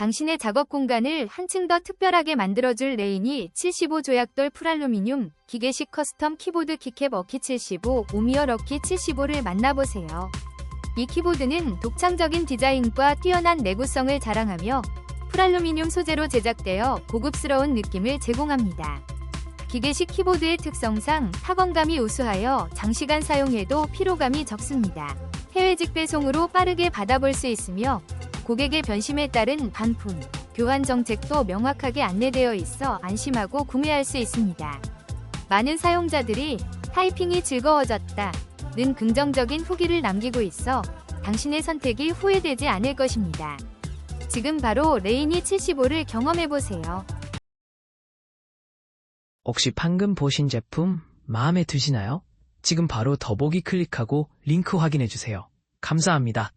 당신의 작업 공간을 한층 더 특별하게 만들어줄 레인이 75 조약돌 풀알루미늄 기계식 커스텀 키보드 키캡 어키 75 오미어 럭키 75를 만나보세요. 이 키보드는 독창적인 디자인과 뛰어난 내구성을 자랑하며 풀알루미늄 소재로 제작되어 고급스러운 느낌을 제공합니다. 기계식 키보드의 특성상 타건감이 우수하여 장시간 사용해도 피로감이 적습니다. 해외 직배송으로 빠르게 받아볼 수 있으며 고객의 변심에 따른 반품, 교환 정책도 명확하게 안내되어 있어 안심하고 구매할 수 있습니다. 많은 사용자들이 타이핑이 즐거워졌다. 는 긍정적인 후기를 남기고 있어 당신의 선택이 후회되지 않을 것입니다. 지금 바로 레이니 75를 경험해보세요. 혹시 방금 보신 제품 마음에 드시나요? 지금 바로 더보기 클릭하고 링크 확인해주세요. 감사합니다.